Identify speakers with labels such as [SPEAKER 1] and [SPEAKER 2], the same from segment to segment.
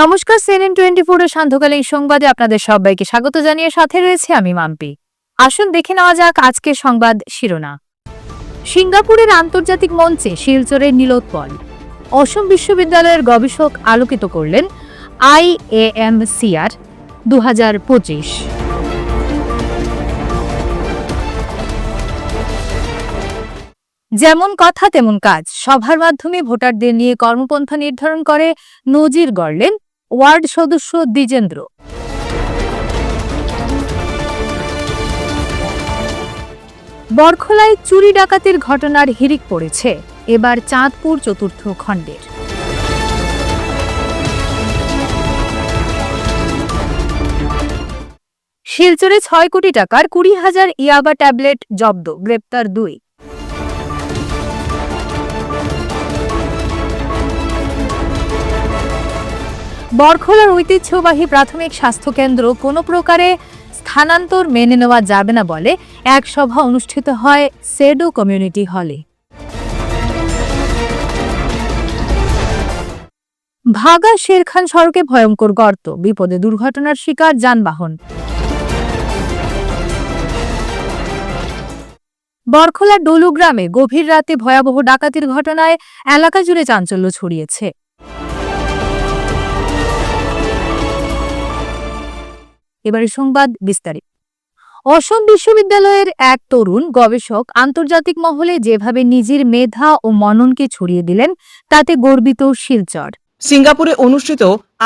[SPEAKER 1] নমস্কার সেনেন টোয়েন্টি ফোরের সান্ধ্যকালীন সংবাদে আপনাদের সবাইকে স্বাগত জানিয়ে সাথে রয়েছে আমি মাম্পি। আসুন দেখে নেওয়া যাক আজকের সংবাদ শিরোনা সিঙ্গাপুরের আন্তর্জাতিক মঞ্চে শিলচরের নীলোৎপল। অসম বিশ্ববিদ্যালয়ের গবেষক আলোকিত করলেন আই এম আইএএমসিআর দু হাজার পঁচিশ। যেমন কথা তেমন কাজ, সভার মাধ্যমে ভোটারদের নিয়ে কর্মপন্থা নির্ধারণ করে নজির গড়লেন ওয়ার্ড সদস্য দ্বিজেন্দ্র। বরখলায় চুরি ডাকাতির ঘটনার হিড়িক পড়েছে, এবার চাঁদপুর চতুর্থ খণ্ডের। শিলচরে ছয় কোটি টাকার কুড়ি হাজার ইয়াবা ট্যাবলেট জব্দ, গ্রেপ্তার দুই। বরখলার ঐতিহ্যবাহী প্রাথমিক স্বাস্থ্যকেন্দ্র কোনো প্রকারে স্থানান্তর মেনে নেওয়া যাবে না বলে এক সভা অনুষ্ঠিত হয় সেডো কমিউনিটি হলে। ভাগা শেরখান সড়কে ভয়ঙ্কর গর্ত, বিপদে দুর্ঘটনার শিকার যানবাহন। বরখলার ডলু গ্রামে গভীর রাতে ভয়াবহ ডাকাতির ঘটনায় এলাকা জুড়ে চাঞ্চল্য ছড়িয়েছে। এবারে সংবাদ বিস্তারিত। অসম বিশ্ববিদ্যালয়ের এক তরুণ গবেষক আন্তর্জাতিক মহলে যেভাবে নিজের মেধা ও মননকে ছড়িয়ে দিলেন, তাতে গর্বিত শিলচর।
[SPEAKER 2] সিঙ্গাপুরে অনুষ্ঠিত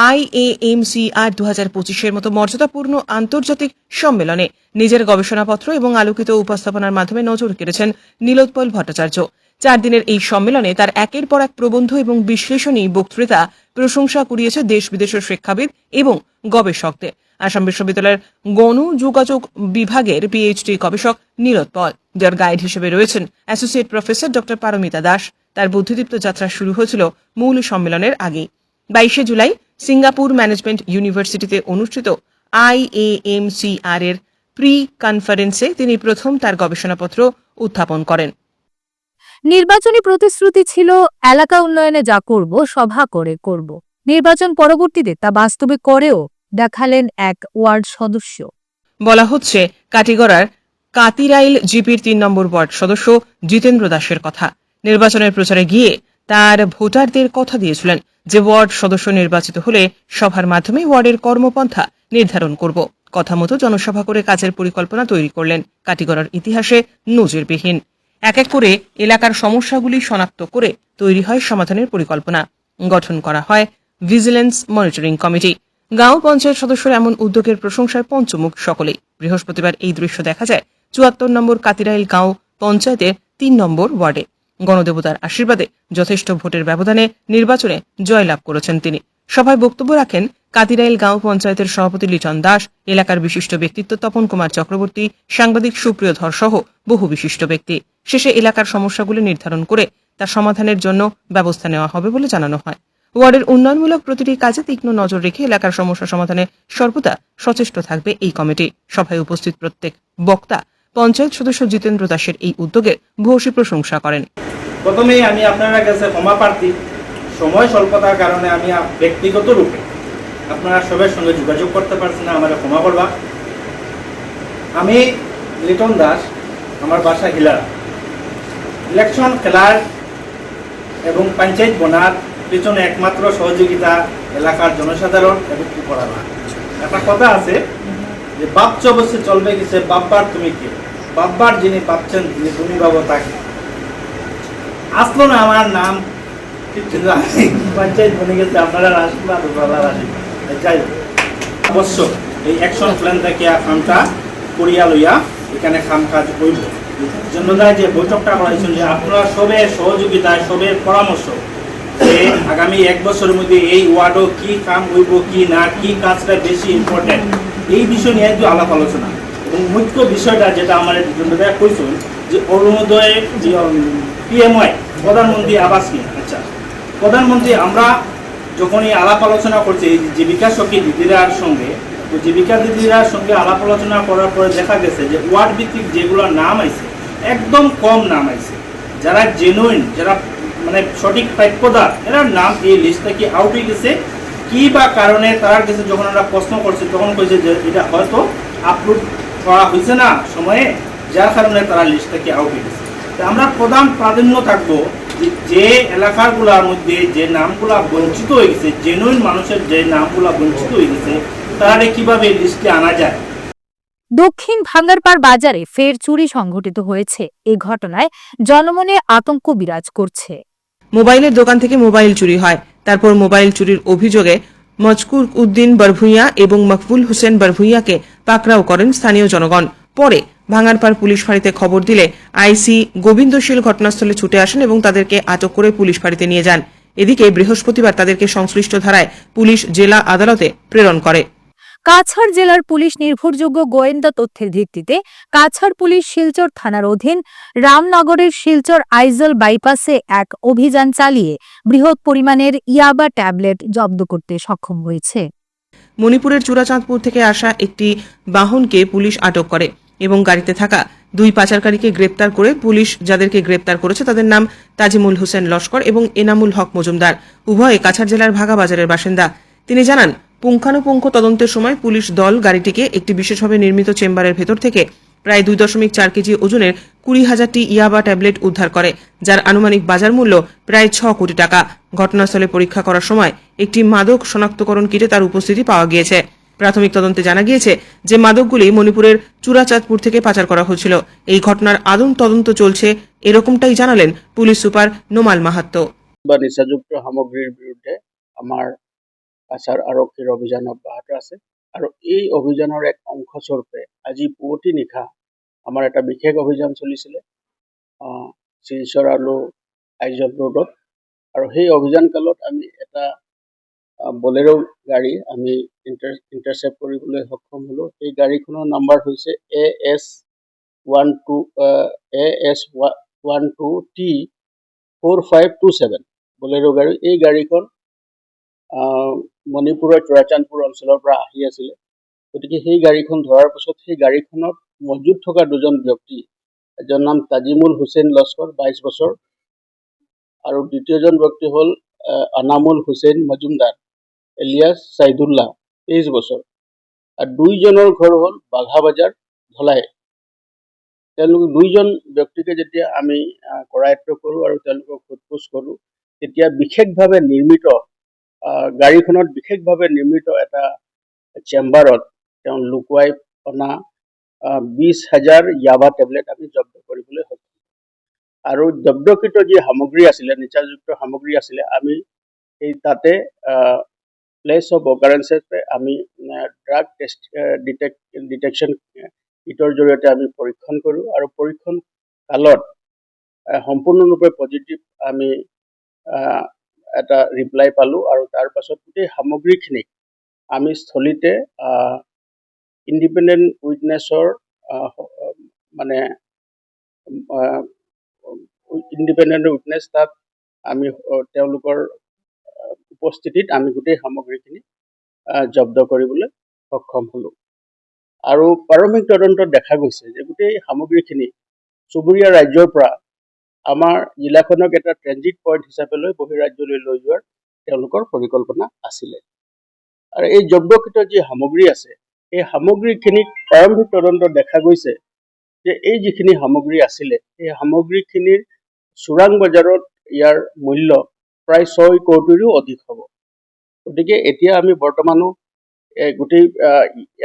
[SPEAKER 2] আইএএমসিআর দু হাজার পঁচিশের মতো মর্যাদাপূর্ণ আন্তর্জাতিক সম্মেলনে নিজের গবেষণাপত্র এবং আলোকিত উপস্থাপনার মাধ্যমে নজর কেড়েছেন নীলোৎপল ভট্টাচার্য। চার দিনের এই সম্মেলনে তার একের পর এক প্রবন্ধ এবং বিশ্লেষণী বক্তৃতা প্রশংসা কুড়িয়েছে দেশ বিদেশের শিক্ষাবিদ এবং গবেষকদের। আসাম বিশ্ববিদ্যালয়ের গণ যোগাযোগ বিভাগের পিএইচডি গবেষক নীলোৎপল যার গাইড হিসেবে রয়েছেন associate professor doctor Paramita Das. তার বুদ্ধিদীপ্ত যাত্রা শুরু হয়েছিল মূল সম্মেলনের আগেই। বাইশে জুলাই সিঙ্গাপুর ম্যানেজমেন্ট ইউনিভার্সিটিতে অনুষ্ঠিত আইএএমসিআর এর প্রি কনফারেন্সে তিনি প্রথম তার গবেষণাপত্র উত্থাপন করেন।
[SPEAKER 1] নির্বাচনী প্রতিশ্রুতি ছিল, এলাকা উন্নয়নে যা করব, সভা করে করব। নির্বাচন পরবর্তীতে তা বাস্তবে করেও দেখালেন এক ওয়ার্ড সদস্য।
[SPEAKER 2] বলা হচ্ছে, কাটিগড়ার কাতিরাইল জিপির তিন নম্বর ওয়ার্ড সদস্য জিতেন্দ্র দাসের কথা। নির্বাচনের প্রচারে গিয়ে তার ভোটারদের কথা দিয়েছিলেন যে ওয়ার্ড সদস্য নির্বাচিত হলে সভার মাধ্যমে ওয়ার্ডের কর্মপন্থা নির্ধারণ করব। কথা মতো জনসভা করে কাজের পরিকল্পনা তৈরি করলেন কাটিগড়ার ইতিহাসে নজিরবিহীন। এক এক করে এলাকার সমস্যাগুলি শনাক্ত করে তৈরি হয় সমাধানের পরিকল্পনা। গঠন করা হয় ভিজিলেন্স মনিটরিং কমিটি। গাঁও পঞ্চায়েত সদস্যরা এমন উদ্যোগের প্রশংসায় পঞ্চমুখ সকলেই। বৃহস্পতিবার এই দৃশ্য দেখা যায়। চুয়াত্তর নম্বর কাতিরাইল গাঁও পঞ্চায়েতের তিন নম্বর ওয়ার্ডে। গণদেবতার আশীর্বাদে যথেষ্ট ভোটের ব্যবধানে নির্বাচনে জয়লাভ করেছেন তিনি। সভায় বক্তব্য রাখেন কাতিরাইল গাঁও পঞ্চায়েতের সভাপতি লিটন দাস, এলাকার বিশিষ্ট ব্যক্তিত্ব তপন কুমার চক্রবর্তী, সাংবাদিক সুপ্রিয় ধর সহ বহু বিশিষ্ট ব্যক্তি। শেষে এলাকার সমস্যাগুলি নির্ধারণ করে তার সমাধানের জন্য ব্যবস্থা নেওয়া হবে বলে জানানো হয়। ওয়ার্ডের উন্নয়নমূলক প্রতিটি কাজে তীক্ষ্ণ নজর রেখে এলাকার সমস্যা সমাধানে সর্বদা সচেষ্ট থাকবে এই কমিটি। সভায় উপস্থিত প্রত্যেক বক্তা পঞ্চায়েত সদস্য জিতেন্দ্র দাসের এই উদ্যোগের ভূয়সী প্রশংসা করেন।
[SPEAKER 3] প্রথমেই আমি আপনার কাছে ক্ষমা প্রার্থী। সময় স্বল্পতার কারণে আমি ব্যক্তিগত রূপে আপনারা সবার সঙ্গে যোগাযোগ করতে পারছি না, আমার ক্ষমা করবা। আমি লিটন দাস, আমার বাসা হিলারা ইলেকশন খেলার এবং পঞ্চায়েত বনার পিছনে একমাত্র সহযোগিতা এলাকার জনসাধারণ এবং উপরালা। একটা কথা আছে যে, বাপচ অবশ্যই চলবে কিসে বাপবার তুমি কে? বাপবার যিনি ভাবছেন যিনি তুমি ভাবো তাকে। আসলো না আমার নাম পঞ্চায়েত বনে গেছে, আপনারা আশীর্বাদ যাই অবশ্য এই অ্যাকশন প্ল্যান থেকে খামটা করিয়া লইয়া এখানে খাম কাজ করব জন্য যে বৈঠকটা করা হয়েছিল যে, আপনারা সবের সহযোগিতায় সবের পরামর্শ আগামী এক বছরের মধ্যে এই ওয়ার্ডও কি কাম হইব কি না, কি কাজটা বেশি ইম্পর্টেন্ট এই বিষয় নিয়ে একটু আলাপ আলোচনা। এবং মুখ্য বিষয়টা যেটা আমার জন্য দেয়া কইছিল যে অরুণোদয়, যে পিএমওয়াই প্রধানমন্ত্রী আবাস নিয়ে। আচ্ছা প্রধানমন্ত্রী, আমরা যখন এই আলাপ আলোচনা করছি জীবিকা সখী দিদিরার সঙ্গে, তো জীবিকা দিদিরার সঙ্গে আলাপ আলোচনা করার পরে দেখা গেছে যে ওয়ার্ড ভিত্তিক যেগুলো নাম আইছে, একদম কম নাম আইছে। যারা জেনুইন যারা মানে সঠিক প্রাপ্যদার এরা নাম এই লিস্ট থেকে আউট হয়ে গেছে কি বা কারণে তার কাছে যখন আমরা প্রশ্ন করছি, তখন কইছে যে এটা হয়তো আপলোড করা হয়েছে না সময়ে, যার কারণে তারা লিস্ট থেকে আউট হয়ে গেছে তা আমরা প্রধান প্রাধান্য থাকব যে এলাকাগুলোর মধ্যে যে নামগুলা বঞ্চিত হয়ে গেছে জেনুইন মানুষের যে নামগুলা বঞ্চিত হয়ে গেছে তাহলে কীভাবে লিস্টে আনা যায়?
[SPEAKER 1] দক্ষিণ ভাঙ্গারপাড় বাজারে ফের চুরি সংঘটিত হয়েছে। এই ঘটনায় জনমনে আতঙ্ক বিরাজ করছে।
[SPEAKER 2] মোবাইলের দোকান থেকে মোবাইল চুরি হয়। তারপর মোবাইল চুরির অভিযোগে মজকুর উদ্দিন বরভুইয়া এবং মকবুল হোসেন বরভুইয়াকে পাকড়াও করেন স্থানীয় জনগণ। পরে ভাঙারপাড় পুলিশ ফাঁড়িতে খবর দিলে আইসি গোবিন্দশীল ঘটনাস্থলে ছুটে আসেন এবং তাদেরকে আটক করে পুলিশ ফাঁড়িতে নিয়ে যান। এদিকে বৃহস্পতিবার তাদেরকে সংশ্লিষ্ট ধারায় পুলিশ জেলা আদালতে প্রেরণ করে।
[SPEAKER 1] কাছাড় জেলার পুলিশ নির্ভরযোগ্য গোয়েন্দা তথ্যের ভিত্তিতে কাছাড় পুলিশ শিলচর থানার অধীন রামনগরের শিলচর আইজল বাইপাসে এক অভিযান চালিয়ে বৃহৎ পরিমাণের ইয়াবা ট্যাবলেট জব্দ করতে সক্ষম হয়েছে।
[SPEAKER 2] মণিপুরের চূড়াচাঁদপুর থেকে আসা একটি বাহনকে পুলিশ আটক করে এবং গাড়িতে থাকা দুই পাচারকারীকে গ্রেপ্তার করে পুলিশ যাদেরকে গ্রেপ্তার করেছে তাদের নাম তাজিমুল হোসেন লস্কর এবং এনামুল হক মজুমদার। উভয়ে কাছাড় জেলার ভাগাবাজারের বাসিন্দা। তিনি জানান পুঙ্খানুপুঙ্খ তদন্তের সময় পুলিশ দল গাড়িটিকে একটি বিশেষভাবে নির্মিত চেম্বারের ভেতর থেকে প্রায় দুই দশমিক চার কেজি ওজনের কুড়ি হাজারটি ইয়াবা ট্যাবলেট উদ্ধার করে, যার আনুমানিক বাজার মূল্য প্রায় ছ কোটি টাকা। ঘটনাস্থলে পরীক্ষা করার সময় একটি মাদক শনাক্তকরণ কিটে তার উপস্থিতি পাওয়া গিয়েছে। প্রাথমিক তদন্তে জানা গিয়েছে যে মাদকগুলি মণিপুরের চূড়াচাঁদপুর থেকে পাচার করা হয়েছিল। এই ঘটনার আদম তদন্ত চলছে, এরকমটাই জানালেন পুলিশ সুপার নোমাল মাহাত্ম
[SPEAKER 4] বা নিচাযুক্ত সামগ্ৰীৰ বিৰুদ্ধে আমাৰ কাছাৰ আৰক্ষীৰ অভিযান অব্যাহত আছে। আৰু এই অভিযানৰ এক অংশস্বৰূপে আজি পুৱতি নিশা আমাৰ এটা বিশেষ অভিযান চলিছিলে শিলচৰ আৰু আইজল ৰোডত। আৰু সেই অভিযান কালত আমি এটা বলেৰো গাড়ী আমি ইণ্টাৰ, ইণ্টাৰচেপ্ট কৰিবলৈ সক্ষম হ'লোঁ। সেই গাড়ীখনৰ নাম্বাৰ হৈছে A S one two A S one two T four five two seven Bolero গাড়ী। এই গাড়ীখন মণিপুৰৰ চোৰাচান্দপুৰ অঞ্চলৰ পৰা আহি আছিলে। গতিকে সেই গাড়ীখন ধৰাৰ পিছত সেই গাড়ীখনত মজুত থকা দুজন ব্যক্তি এজন নাম তাজিমুল হুছেইন লস্কৰ বাইছ বছৰ আৰু দ্বিতীয়জন ব্যক্তি হ'ল আনামুল হুছেইন মজুমদাৰ এলিয়াছ ছাইদুল্লাহ তেইছ বছৰ। আৰু দুইজনৰ ঘৰ হ'ল বাঘাবাজাৰ ধলাই তেওঁলোক দুইজন ব্যক্তিকে যেতিয়া আমি কৰায়ত্ব কৰোঁ আৰু তেওঁলোকক সোধ কৰোঁ তেতিয়া বিশেষভাৱে নিৰ্মিত গাড়ীখনত বিশেষভাৱে নিৰ্মিত এটা চেম্বাৰত তেওঁ লুকুৱাই অনা বিছ হাজাৰ ইয়াবা টেবলেট আমি জব্দ কৰিবলৈ সক্ষম আৰু জব্দকৃত যি সামগ্ৰী আছিলে নিচাযুক্ত সামগ্ৰী আছিলে আমি সেই তাতে প্লেচ অফ অকাৰেঞ্চেছে আমি ড্ৰাগ টেষ্ট ডিটেক্ট ডিটেকশ্যন কিটৰ জৰিয়তে আমি পৰীক্ষণ কৰোঁ। আৰু পৰীক্ষণ কালত সম্পূৰ্ণৰূপে পজিটিভ আমি এটা ৰিপ্লাই পালোঁ আৰু তাৰ পাছত গোটেই সামগ্ৰীখিনিক আমি স্থলীতে ইণ্ডিপেণ্ডেণ্ট উইটনেছৰ মানে ইণ্ডিপেণ্ডেণ্ট উইটনেছ তাত আমি তেওঁলোকৰ উপস্থিতিত আমি গোটেই সামগ্ৰীখিনি জব্দ কৰিবলৈ সক্ষম হ'লোঁ। আৰু প্ৰাৰম্ভিক তদন্তত দেখা গৈছে যে গোটেই সামগ্ৰীখিনি চুবুৰীয়া ৰাজ্যৰ পৰা আমাৰ জিলাখনক এটা ট্ৰেনজিট পইণ্ট হিচাপে লৈ বহিৰাজ্যলৈ লৈ যোৱাৰ তেওঁলোকৰ পৰিকল্পনা আছিলে। আৰু এই জব্দকৃত যি সামগ্ৰী আছে, এই সামগ্ৰীখিনিক প্ৰাৰম্ভিক তদন্তত দেখা গৈছে যে এই যিখিনি সামগ্ৰী আছিলে সেই সামগ্ৰীখিনিৰ চোৰাং বজাৰত ইয়াৰ মূল্য প্ৰায় ছয় কোটিৰো অধিক হ'ব। গতিকে এতিয়া আমি বৰ্তমানো এই গোটেই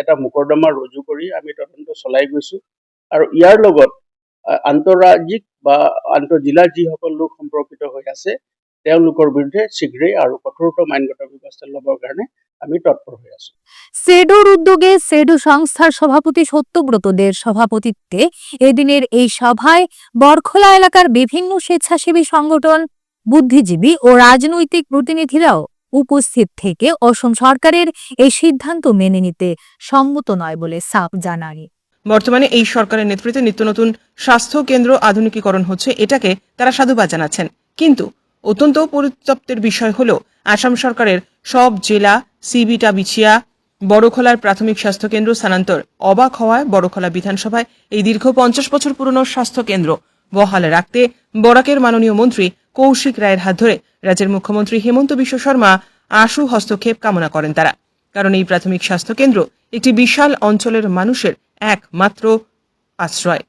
[SPEAKER 4] এটা মোকৰ্দমা ৰুজু কৰি আমি তদন্ত চলাই গৈছোঁ। আৰু ইয়াৰ লগত আন্তঃৰাজ্যিক বা আন্তঃজিলাৰ যিসকল লোক সম্পৰ্কিত হৈ আছে, তেওঁলোকৰ বিৰুদ্ধে শীঘ্ৰেই আৰু কঠোৰতম আইনগত ব্যৱস্থা ল'বৰ কাৰণে আমি তৎপৰ হৈ আছোঁ।
[SPEAKER 1] সেডোর উদ্যোগে সেডু সংস্থার সভাপতি সত্যব্রত দের সভাপতিত্বে এদিনের এই সভায় বরখোলা এলাকার বিভিন্ন স্বেচ্ছাসেবী সংগঠন, বুদ্ধিজীবী ও রাজনৈতিক প্রতিনিধিরাও উপস্থিত থেকে অসম সরকারের এই সিদ্ধান্ত মেনে নিতে সম্মত নয় বলে সাপ জানায়।
[SPEAKER 2] বর্তমানে এই সরকারের নেতৃত্বে নিত্য নতুন স্বাস্থ্য কেন্দ্র আধুনিকীকরণ হচ্ছে, এটাকে তারা সাধুবাদ জানাচ্ছেন। কিন্তু অত্যন্ত পরিতপ্তের বিষয় হল, আসাম সরকারের সব জেলা, সিবিটা বিছিয়া, বড়খোলার প্রাথমিক স্বাস্থ্য কেন্দ্র স্থানান্তর, অবাক হওয়ায় বড়খোলা বিধানসভায় এই দীর্ঘ পঞ্চাশ বছর পুরনো স্বাস্থ্য কেন্দ্র বহালে রাখতে বরাকের মাননীয় মন্ত্রী কৌশিক রায়ের হাত ধরে রাজ্যের মুখ্যমন্ত্রী হেমন্ত বিশ্ব শর্মা আশু হস্তক্ষেপ কামনা করেন তারা। কারণ এই প্রাথমিক স্বাস্থ্য কেন্দ্র একটি বিশাল অঞ্চলের মানুষের একমাত্র আশ্রয়।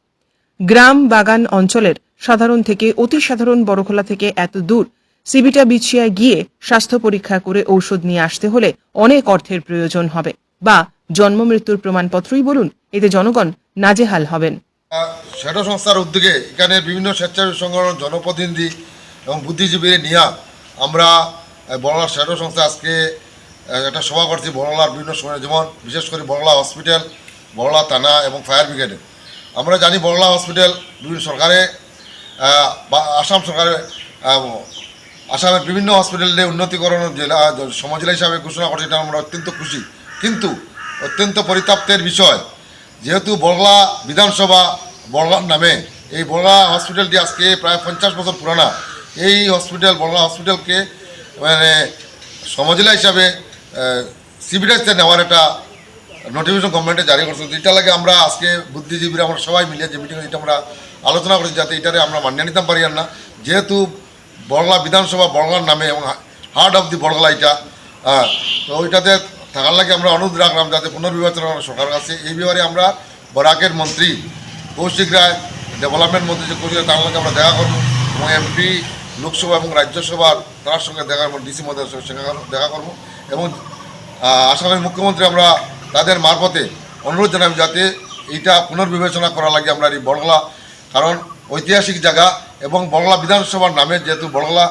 [SPEAKER 2] গ্রাম বাগান অঞ্চলের সাধারণ থেকে অতি সাধারণ বড়খোলা থেকে এত দূর সিবিটা বিছিয়ায় গিয়ে স্বাস্থ্য পরীক্ষা করে ঔষধ নিয়ে আসতে হলে অনেক অর্থের প্রয়োজন হবে। বা জন্ম মৃত্যুর প্রমাণপত্রই বলুন এতে জনগণ নাজেহাল হবেন।
[SPEAKER 5] শ্যাডো সংস্থার উদ্যোগে এখানে বিভিন্ন স্বেচ্ছাসেবী সংগঠন জনপ্রতিনিধি এবং বুদ্ধিজীবী নিয়ে আমরা আহ, বড়লা শ্যাডো সংস্থা আজকে একটা সভা করছি বড়লার বিভিন্ন সময় যেমন বিশেষ করে বড়লা হসপিটাল বড়লা থানা এবং ফায়ার ব্রিগেডে। আমরা জানি বড়লা হসপিটাল বিভিন্ন সরকারে বা আসাম সরকারে আসামের বিভিন্ন হসপিটালে উন্নতিকরণ জেলা সমজেলা হিসাবে ঘোষণা করছে, এটা আমরা অত্যন্ত খুশি। কিন্তু অত্যন্ত পরিতাপ্তের বিষয়, যেহেতু বড়লা বিধানসভা বড়লার নামে এই বড়লা হসপিটালটি আজকে প্রায় পঞ্চাশ বছর পুরানা, এই হসপিটাল বড়লা হসপিটালকে মানে সমজেলা হিসাবে সিভিটাইজে নেওয়ার একটা নোটিফিকেশন গভর্নমেন্টে জারি করছে। এটা লাগে আমরা আজকে বুদ্ধিজীবীরা, আমরা সবাই মিলে যে মিটিং এটা আমরা আলোচনা করেছি, যাতে এটারে আমরা মানিয়ে নিতে পারি আর না। যেহেতু বড়লা বিধানসভা, বড়লার নামে এবং হার্ট অফ দি বড়লা এটা হ্যাঁ তো ওইটাতে থাকার লাগে আমরা অনুরোধ রাখলাম যাতে পুনর্বিবেচনা করা সরকার কাছে। এই ব্যাপারে আমরা বরাকের মন্ত্রী কৌশিক রায় ডেভেলপমেন্ট মন্ত্রী যে কৌশিক তার সঙ্গে আমরা দেখা করব। এবং এমপি লোকসভা এবং রাজ্যসভার তার সঙ্গে দেখা করব ডিসি সঙ্গে দেখা- করব। এবং আসামের মুখ্যমন্ত্রী আমরা তাদের মারফতে অনুরোধ জানাব যাতে এইটা পুনর্বিবেচনা করা লাগে আমরা এই বড়গলা কারণ ঐতিহাসিক জায়গা এবং বড়গলা বিধানসভার নামে যেহেতু বড়গলা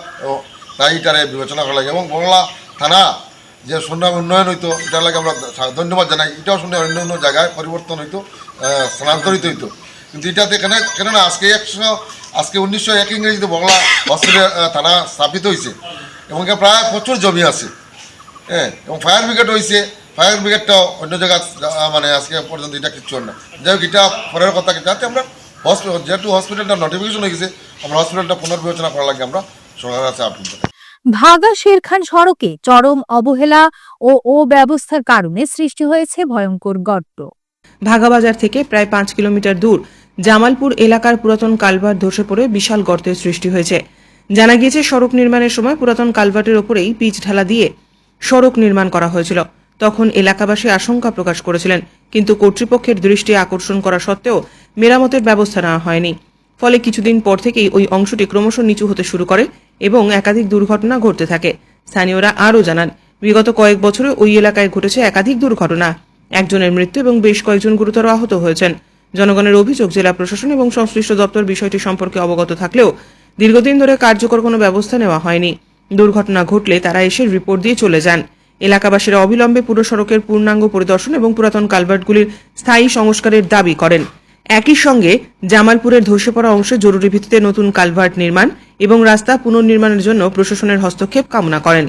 [SPEAKER 5] তাই এটারে বিবেচনা করা লাগে। এবং বড়গলা থানা যে সুনাম উন্নয়ন হইতো, এটার লাগে আমরা ধন্যবাদ জানাই। এটাও শুনে অন্য অন্য জায়গায় পরিবর্তন হইতো স্থানান্তরিত হইতো। কিন্তু এটাতে কেন কেননা আজকে একশো আজকে উনিশশো এক ইংরেজিতে বড়লা হসপিটাল থানা স্থাপিত হয়েছে এবং প্রায় প্রচুর জমি আছে। হ্যাঁ এবং ফায়ার ব্রিগেড হয়েছে ফায়ার ব্রিগেডটাও অন্য জায়গা মানে আজকে পর্যন্ত এটা কিচ্ছু না। যাই হোক এটা পরের কথা যাতে আমরা হসপিটাল যেহেতু হসপিটালটা নোটিফিকেশন হয়ে গেছে আমরা হসপিটালটা পুনর্বিবেচনা করা লাগে আমরা। সরকারের কাছে আপিল
[SPEAKER 1] ভাগা শেরখান সড়কে চরম অবহেলা ও ও ব্যবস্থার কারণে সৃষ্টি হয়েছে ভয়ঙ্কর গর্ত।
[SPEAKER 2] ভাগাবাজার থেকে প্রায় পাঁচ কিলোমিটার দূর জামালপুর এলাকার পুরাতন কালভার্ট ধসে পড়ে বিশাল গর্তের সৃষ্টি হয়েছে। জানা গিয়েছে সড়ক নির্মাণের সময় পুরাতন কালভার্টের ওপরেই পিচ ঢালা দিয়ে সড়ক নির্মাণ করা হয়েছিল। তখন এলাকাবাসী আশঙ্কা প্রকাশ করেছিলেন। কিন্তু কর্তৃপক্ষের দৃষ্টি আকর্ষণ করা সত্ত্বেও মেরামতের ব্যবস্থা নেওয়া হয়নি। ফলে কিছুদিন পর থেকেই ওই অংশটি ক্রমশ নিচু হতে শুরু করে এবং একাধিক দুর্ঘটনা ঘটতে থাকে, স্থানীয়রা আরও জানান। বিগত কয়েক বছরে ওই এলাকায় ঘটেছে একাধিক দুর্ঘটনা। একজনের মৃত্যু এবং বেশ কয়েকজন গুরুতর আহত হয়েছেন। জনগণের অভিযোগ, জেলা প্রশাসন এবং সংশ্লিষ্ট দপ্তর বিষয়টি সম্পর্কে অবগত থাকলেও দীর্ঘদিন ধরে কার্যকর কোনো ব্যবস্থা নেওয়া হয়নি। দুর্ঘটনা ঘটলে তারা এসে রিপোর্ট দিয়ে চলে যান। এলাকাবাসীরা অবিলম্বে পুরো সড়কের পূর্ণাঙ্গ পরিদর্শন এবং পুরাতন কালভার্টগুলির স্থায়ী সংস্কারের দাবি করেন। একই সঙ্গে জামালপুরের ধসে পড়া অংশে জরুরি ভিত্তিতে নতুন কালভার্ট নির্মাণ এবং রাস্তা পুনর্নির্মাণের জন্য প্রশাসনের হস্তক্ষেপ কামনা করেন।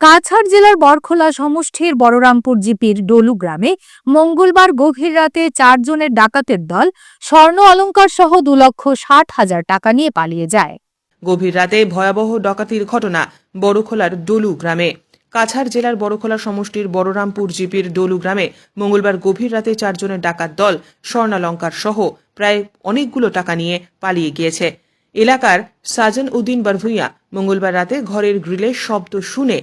[SPEAKER 1] কাছাড় জেলার বরখোলা সমষ্টির বড়রামপুর জিপির ডলু গ্রামে মঙ্গলবার গভীর রাতে চারজনের ডাকাতের দল স্বর্ণ অলঙ্কার সহ দু লক্ষ ষাট হাজার টাকা নিয়ে পালিয়ে যায়।
[SPEAKER 2] গভীর রাতে ভয়াবহ ডাকাতির ঘটনা বড়খোলার ডলু গ্রামে। কাছাড় জেলার বড়খোলা সমষ্টির বড়রামপুর জিপির ডলু গ্রামে মঙ্গলবার গভীর রাতে চারজনের ডাকাত দল স্বর্ণালঙ্কার সহ প্রায় অনেকগুলো টাকা নিয়ে পালিয়ে গিয়েছে। এলাকার সাজন উদ্দিন বারভুইয়া মঙ্গলবার রাতে ঘরের গ্রিলের শব্দ শুনে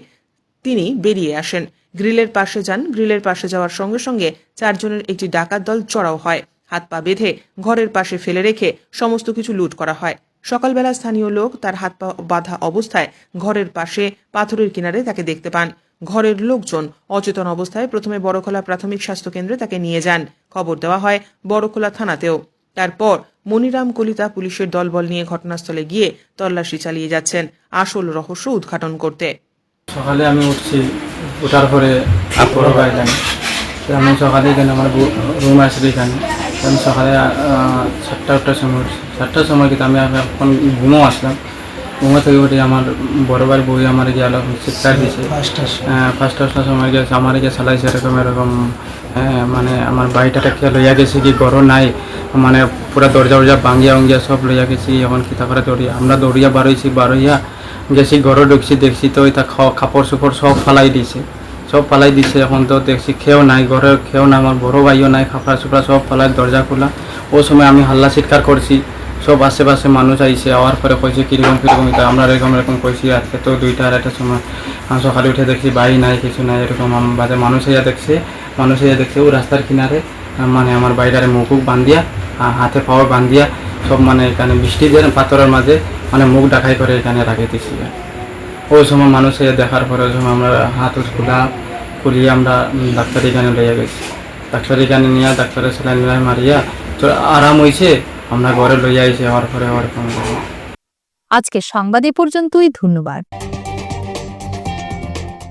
[SPEAKER 2] তিনি বেরিয়ে আসেন। গ্রিলের পাশে যান। গ্রিলের পাশে যাওয়ার সঙ্গে সঙ্গে চারজনের একটি ডাকাত দল চড়াও হয়। হাত পা বেঁধে ঘরের পাশে ফেলে রেখে সমস্ত কিছু লুট করা হয়। সকালবেলা স্থানীয় লোক তার হাত পা বাঁধা অবস্থায় ঘরের পাশে পাথরের কিনারে তাকে দেখতে পান। ঘরের লোকজন অচেতন অবস্থায় প্রথমে বড়খোলা প্রাথমিক স্বাস্থ্য কেন্দ্রে তাকে নিয়ে যান। খবর দেওয়া হয় বড়খোলা থানাতেও। তারপর মনিরাম কলিতা পুলিশের দলবল নিয়ে ঘটনাস্থলে গিয়ে তল্লাশি চালিয়ে যাচ্ছেন। আসল রহস্য উদ্ঘাটন করতে।
[SPEAKER 6] সকালে আমি উঠছি ওঠার পরে বড় ভাই এখানে। আমি সকালে এখানে আমার রুম আছে এখানে। আমি সকালে সাতটা আটটার সময় উঠছি। সাতটার সময় কিন্তু আমি এখন ঘুমো আসলাম। ঘুমো থেকে উঠে আমার বড় ভাই বই আমার গিয়ে আলো চিৎকার দিছে ফার্স্ট দশটার সময়। গেছে আমার গিয়ে চালাইছে এরকম এরকম। হ্যাঁ, মানে আমার বাড়িটাকে কে লইয়া গেছে কি ঘরও নাই। মানে পুরা দরজা উরজা ভাঙ্গিয়া উঙ্গিয়া সব লইয়া গেছি এখন কিতা করে দৌড়িয়া আমরা দৌড়িয়া বারোইছি বারোইয়া গেছি ঘরে ঢুকছি দেখছি তো এটা কাপড় চোপড় সব ফালাই দিছে। সব ফালাই দিছে, এখন তো দেখছি খেয়েও নাই ঘরে খেয়েও নাই আমার বড় ভাইও নাই খাপড়া চোপড়া সব ফালাই দরজা খোলা। ও সময় আমি হাল্লা চিৎকার করছি সব আশেপাশে মানুষ আইছে আওয়ার পরে কইছে কীরকম কীরকম এটা আমরা এরকম এরকম কইছি আজকে তো দুইটা আড়াইটার সময় সকালে উঠে দেখছি বাড়ি নাই, কিছু নাই এরকম বাজে মানুষ এসে দেখছে মানুষ এসে দেখছে, ও রাস্তার কিনারে মানে আমার বাইরে মুখ বান্ধিয়া হাতে পাওয়া বান্ধিয়া সব মানে এখানে বৃষ্টি বৃষ্টিদের পাথরের মাঝে মানে মুখ ডাকাই করে এখানে রাখিতেছি। ওই সময় মানুষ দেখার পরে ওই সময় আমরা হাত খোলা খুলিয়ে আমরা ডাক্তারি এখানে লইয়া গেছি। ডাক্তার এখানে নিয়ে ডাক্তারের স্যালাইন মারিয়া তো আরাম হয়েছে আমরা ঘরে লইয়া আইছি আমার পরে আমার
[SPEAKER 1] আজকে সংবাদ পর্যন্তই, ধন্যবাদ।